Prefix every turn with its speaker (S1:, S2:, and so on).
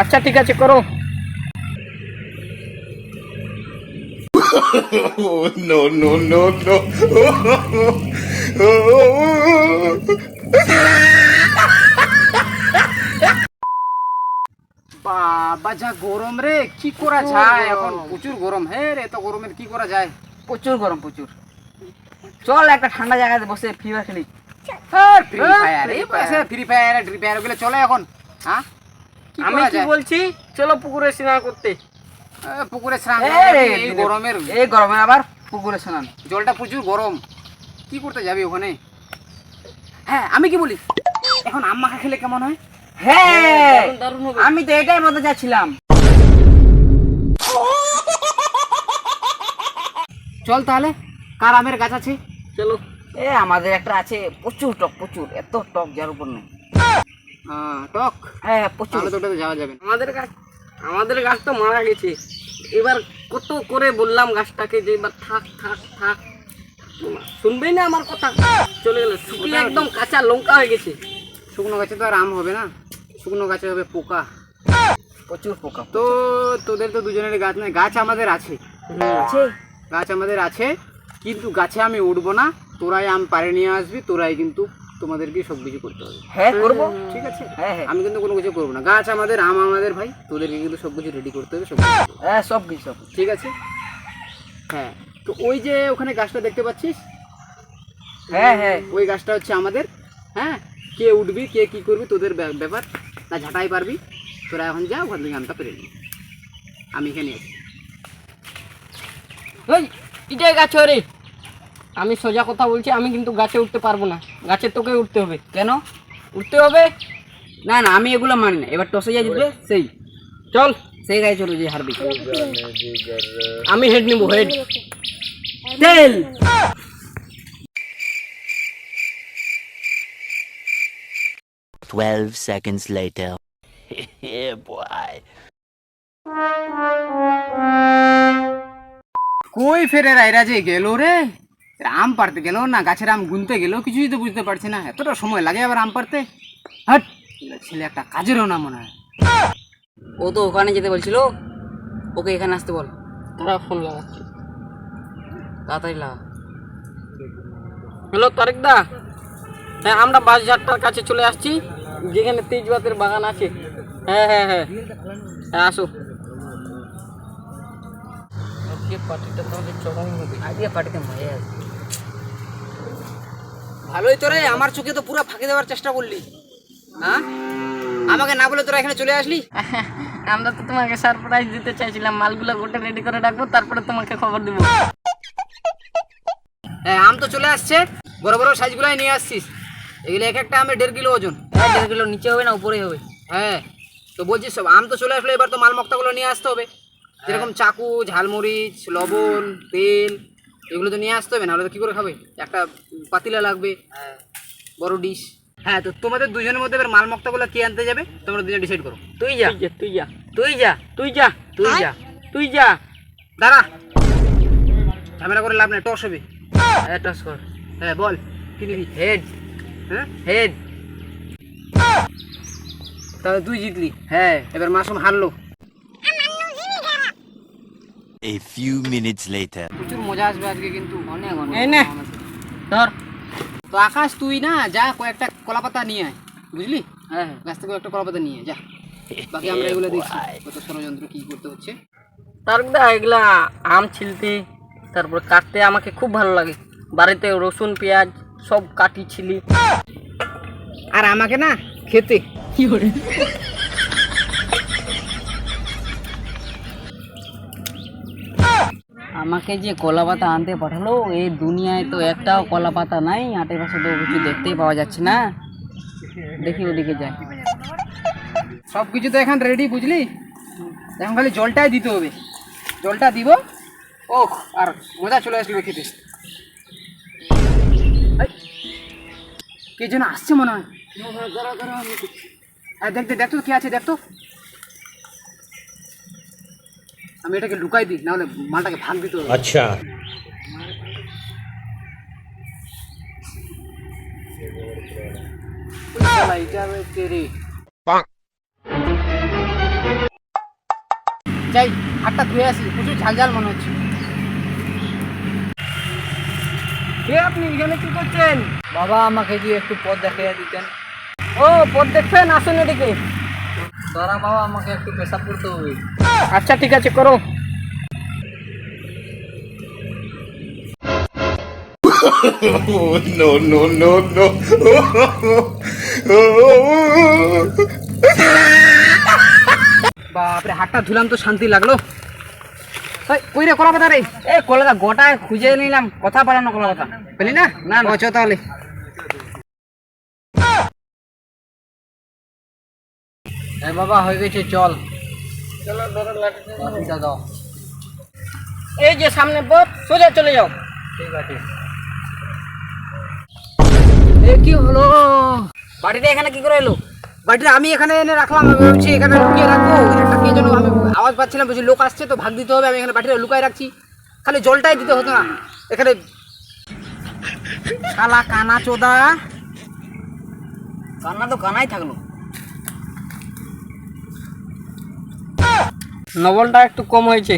S1: আচ্ছা ঠিক আছে করো।
S2: No, no, no, no.
S1: বাবা যা গরম রে কি করা যায় এখন? প্রচুর গরম। হে রে এত গরমের কি করা যায়?
S3: প্রচুর গরম প্রচুর। চল একটা ঠান্ডা জায়গাতে বসে ফ্রি ফায়ার খেলি
S1: free fire free fire free fire ওগুলো চলে এখন হ্যাঁ?
S4: আমি কি বলছি? চলো পুকুরে স্নান করতে।
S1: পুকুরে স্নান
S3: এই
S1: গরমের?
S3: এই গরমে আবার পুকুরে স্নান।
S1: জলটা প্রচুর গরম। কি করতে যাবি ওখানে? হ্যাঁ আমি কি বলি? এখন আম মাখা খেলে কেমন হয়?
S3: হ্যাঁ
S4: দারুণ দারুণ হবে।
S3: আমি তো এটাই বলতে চাচ্ছিলাম।
S1: চল তাহলে কার আমের গাছ আছে?
S4: চলো।
S3: এ আমাদের একটা আছে প্রচুর টক প্রচুর। এত টক যার উপর নেই।
S1: টক।
S3: হ্যাঁ প্রচুর।
S1: তো ওটাতে যাওয়া যাবে না।
S4: আমাদের গাছ আমাদের গাছ তো মারা গেছে। এবার কত করে বললাম গাছটাকে যে এবার থাক থাক থাক। শুনবেই না আমার কথা। চলে গেল। শুকিয়ে একদম কাঁচা লঙ্কা হয়ে গেছে।
S1: শুকনো গাছে তো আর আম হবে না। শুকনো গাছে হবে পোকা।
S3: প্রচুর পোকা
S1: তো তোদের তো দুজনের গাছ নাই গাছ আমাদের আছে।
S3: আছে।
S1: গাছ আমাদের আছে কিন্তু গাছে আমি উঠবো না। তোরাই আম পারে নিয়ে আসবি তোরাই কিন্তু তোমাদেরকে সব কিছু করতে হবে।
S3: হ্যাঁ করব।
S1: ঠিক আছে।
S3: হ্যাঁ হ্যাঁ।
S1: আমি কিন্তু কোনো কিছু করব না। গাছ আমাদের আম আমাদের ভাই। তোদেরকে কিন্তু সব কিছু রেডি করতে হবে সব
S3: হ্যাঁ সব কিছু সব
S1: ঠিক আছে? হ্যাঁ। তো ওই যে ওখানে গাছটা দেখতে পাচ্ছিস?
S3: হ্যাঁ হ্যাঁ।
S1: ওই গাছটা হচ্ছে আমাদের। হ্যাঁ? কে উঠবি কে কি করবি তোদের ব্যা- ব্যাপার। না ঝাঁটাই পারবি। তোরা এখন যা ওখান থেকে আমটা পেরে নিবি আমি এখানে আছি।
S4: ওই এটাই গাছ রে আমি সোজা কথা বলছি আমি কিন্তু গাছে উঠতে পারব না। গাছে তোকে উঠতে হবে।
S3: কেন?
S4: উঠতে হবে?
S3: না না আমি এগুলো মানি না। এবার টসে যা জিতবে সেই।
S4: চল।
S3: সেই গায়ে চলো যে হারবি।
S4: আমি হেড নিবো হেড
S3: তেল!
S5: Twelve seconds later. yeah, boy.
S1: কই ফেরে রায়রা যে গেল রে? আম পারতে গেল না গাছের আম গুনতে গেল কিছুই তো বুঝতে পারছি না। এতটা সময় লাগে আবার আম পারতে হাট! ছেলে একটা কাজেরও না মনে হয়।
S3: ও তো ওখানে যেতে বলছিল ওকে এখানে আসতে বল।
S4: তারা ফোন লাগাচ্ছে।
S3: তাড়াতাড়ি লাগা।
S4: হ্যালো তারেক দা। হ্যাঁ আমরা বাসঝাটটার কাছে চলে আসছি। যেখানে তেজপাতের বাগান আছে। হ্যাঁ হ্যাঁ হ্যাঁ। হ্যাঁ আসো। আজকে পার্টিটা তাহলে চরম হবে।
S3: আজকে পার্টিতে মজা আছে।
S1: ভালোই তো রে আমার চোখে তো পুরো ফাঁকি দেওয়ার চেষ্টা করলি। হ্যাঁ? আমাকে না বলে তোরা এখানে চলে আসলি?
S4: আমরা তো তোমাকে সারপ্রাইজ দিতে চাইছিলাম মালগুলো গোটে রেডি করে রাখব তারপরে তোমাকে খবর দিব।
S1: হ্যাঁ আম তো চলে আসছে বড় বড় সাইজগুলাই নিয়ে আসছিস। এগুলো এক একটা আমের দেড় কিলো ওজন।
S3: হ্যাঁ দেড় কিলো নিচে হবে না উপরে হবে।
S1: হ্যাঁ তো বলছিস সব আম তো চলে আসলো এবার তো মাল মক্তাগুলো নিয়ে আসতে হবে। যেরকম চাকু ঝালমরিচ লবণ তেল এগুলো তো নিয়ে আসতে হবে নাহলে তো কী করে খাবে? একটা পাতিলা লাগবে বড় ডিশ হ্যাঁ তো তোমাদের দুজনের মধ্যে এবার মাল মক্তাগুলো কে আনতে যাবে? তোমরা দুজন ডিসাইড করো।
S3: তুই যা।
S4: তুই যা তুই যা।
S3: তুই যা।
S4: তুই যা।
S3: তুই যা।
S4: তুই যা।
S1: দাঁড়া। ঝামেলা করে লাভ নেই টস হবে।
S3: হ্যাঁ টস কর।
S1: হ্যাঁ বল কি নিবি?
S3: হেড
S1: হ্যাঁ?
S3: হেড
S1: তাহলে তুই জিতলি। হ্যাঁ এবার Masum হারলো।
S5: A few minutes later.
S1: প্রচুর মজা আসবে আজকে কিন্তু
S3: অনেক অনেক
S4: এই নে। ধর।
S1: তো আকাশ তুই না যা কয়েকটা কলাপাতা নিয়ে আয় বুঝলি?
S3: হ্যাঁ হ্যাঁ
S1: গাছ থেকে একটা কলাপাতা নিয়ে যা। বাকি আমরা এগুলো দেখছি কত ষড়যন্ত্র কি করতে হচ্ছে।
S4: তারক দা এগুলা আম ছিলতে তারপর কাটতে আমাকে খুব ভালো লাগে। বাড়িতে রসুন পেঁয়াজ সব কাটি ছিলি।
S1: আর আমাকে না খেতে।
S3: আমাকে যে কলা পাতা আনতে পাঠালো, এই দুনিয়ায় তো একটাও কলা পাতা নাই আশেপাশে তো কিছু দেখতেই পাওয়া যাচ্ছে না। দেখি ওদিকে যাই।
S1: সব কিছু তো এখন রেডি বুঝলি? এখন খালি জলটাই দিতে হবে। জলটা দিব। ও আর মজা চলে আসবে খেতে। কে যেন আসছে মনে হয়। হ্যাঁ দেখ দেখ দেখতো কে আছে দেখতো আমি এটাকে লুকাই দিই নাহলে মালটাকে ভাগ দিতে হবে আচ্ছা যাই হাতটা ধুয়ে আসি প্রচুর ঝাল মনে হচ্ছে।
S4: কে আপনি এখানে কি করছেন?
S3: বাবা আমাকে দিয়ে একটু পথ দেখাইয়া দিতেন।
S4: ও পথ দেখছেন? আসুন এদিকে।
S3: দাঁড়া বাবা আমাকে একটু পেশাব করতে হবে।
S4: আচ্ছা ঠিক আছে করো।
S2: no, no, no, no.
S1: বাপরে হাতটা ধুলাম তো শান্তি লাগল। ওই, কই রে কলা পাতা রে
S3: এ কলাটা গোটায় খুঁজে নিলাম কথা পালানো কলাপাতা
S1: পেলি না? না না চ তাহলে।
S3: বাবা হয়ে গেছে চল। লাঠিটা দাও।
S4: এই যে সামনে পথ সোজা চলে যাও।
S3: ঠিক আছে।
S1: এ কি হলো?
S3: বাড়িটা এখানে কি করে এলো?
S1: বাড়িটা আমি এখানে এনে রাখলাম আমি ভাবছি এখানে লুকিয়ে রাখব। একটা কে যেন আমি আওয়াজ পাচ্ছিলাম বুঝি লোক আসছে তো ভাগ দিতে হবে আমি এখানে বাড়িটা লুকায় রাখছি। খালি জলটাই দিতে হতো না। এখানে শালা কানা চোদা।
S3: কান্না তো কানাই থাকল।
S4: নবলটা একটু কম হয়েছে।